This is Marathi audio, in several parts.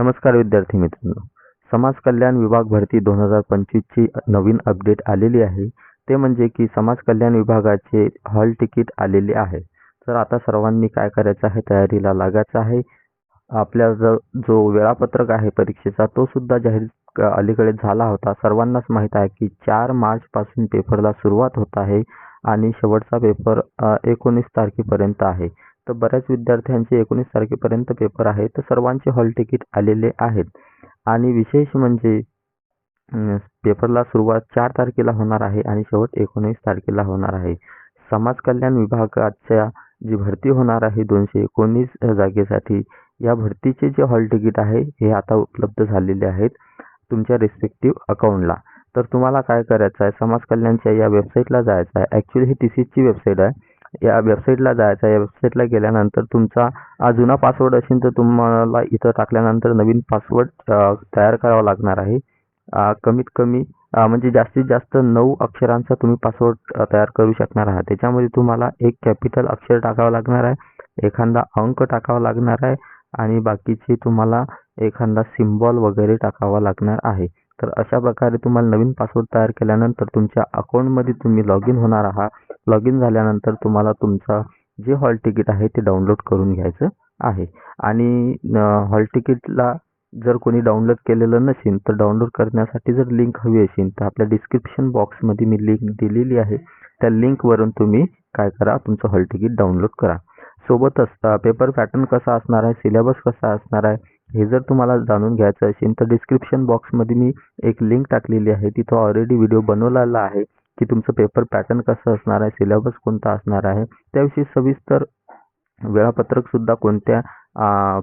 नमस्कार विद्यार्थी मित्रांनो. समाज कल्याण विभाग भरती दोन हजार पंचवीसची नवीन अपडेट आलेली आहे. ते म्हणजे की समाज कल्याण विभागाचे हॉल तिकीट आलेले आहे. तर आता सर्वांनी काय करायचं आहे? तयारीला लागायचं आहे. आपल्या ज जो वेळापत्रक आहे परीक्षेचा तो सुद्धा जाहीर क- अलीकडे झाला होता. सर्वांनाच माहीत आहे की चार मार्चपासून पेपरला सुरुवात होत आहे आणि शेवटचा पेपर एकोणीस तारखेपर्यंत आहे. तर बऱ्याच विद्यार्थ्यांचे एकोणीस तारखेपर्यंत पेपर आहे तर सर्वांचे हॉल तिकीट आलेले आहेत. आणि विशेष म्हणजे पेपरला सुरुवात चार तारखेला होणार आहे आणि शेवट एकोणीस तारखेला होणार आहे. समाज कल्याण विभागाच्या जी भरती होणार आहे दोनशे एकोणीस जागेसाठी या भरतीचे जे हॉल तिकीट आहे हे आता उपलब्ध झालेले आहेत तुमच्या रिस्पेक्टिव्ह अकाउंटला तर तुम्हाला काय करायचं आहे? समाज कल्याणच्या या वेबसाईटला जायचं आहे. ॲक्च्युली ही टी सीची वेबसाईट आहे. या वेबसाईटला जायचं आहे. या वेबसाईटला गेल्यानंतर तुमचा हा जुना पासवर्ड असेल तर तुम्हाला इथं टाकल्यानंतर नवीन पासवर्ड तयार करावा लागणार आहे. कमीत कमी म्हणजे जास्तीत जास्त नऊ अक्षरांचा तुम्ही पासवर्ड तयार करू शकणार आहात. त्याच्यामध्ये तुम्हाला एक कॅपिटल अक्षर टाकावं लागणार आहे एखादा अंक टाकावा लागणार आहे आणि बाकीचे तुम्हाला एखादा सिम्बॉल वगैरे टाकावा लागणार आहे. तर अशा प्रकारे तुम्हाला नवीन पासवर्ड तयार केल्यानंतर तुमच्या अकाउंटमध्ये तुम्ही लॉग इन होणार आहात. लॉग इन झाल्यानंतर तुम्हाला तुमचा जे हॉल तिकीट आहे ते डाउनलोड करून घ्यायचं आहे. आणि हॉल तिकीटला जर कोणी डाउनलोड केलेलं नसेल तर डाउनलोड करण्यासाठी जर लिंक हवी असेल तर आपल्या डिस्क्रिप्शन बॉक्समध्ये मी लिंक दिलेली आहे. त्या लिंकवरून तुम्ही काय करा तुमचं हॉल तिकीट डाउनलोड करा. सोबतच पेपर पॅटर्न कसा असणार आहे सिलेबस कसा असणार आहे हे जर तुम्हाला जाणून घ्यायचं असेल तर डिस्क्रिप्शन बॉक्समध्ये मी एक लिंक टाकलेली आहे. तिथं ऑलरेडी व्हिडिओ बनवलेला आहे की तुमचं पेपर पॅटर्न कसं असणार आहे सिलेबस कोणता असणार आहे. त्याविषयी सविस्तर वेळापत्रकसुद्धा कोणत्या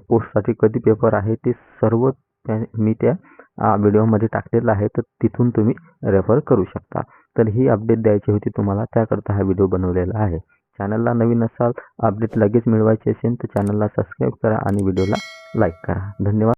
पोस्टसाठी कधी पेपर आहे ते सर्व मी त्या व्हिडिओमध्ये टाकलेलं आहे. तर तिथून तुम्ही रेफर करू शकता. तर ही अपडेट द्यायची होती तुम्हाला त्याकरता हा व्हिडिओ बनवलेला आहे. चॅनलला नवीन असाल अपडेट लगेच मिळवायचे असेल तर चॅनलला सबस्क्राईब करा आणि व्हिडिओला लाईक करा. धन्यवाद.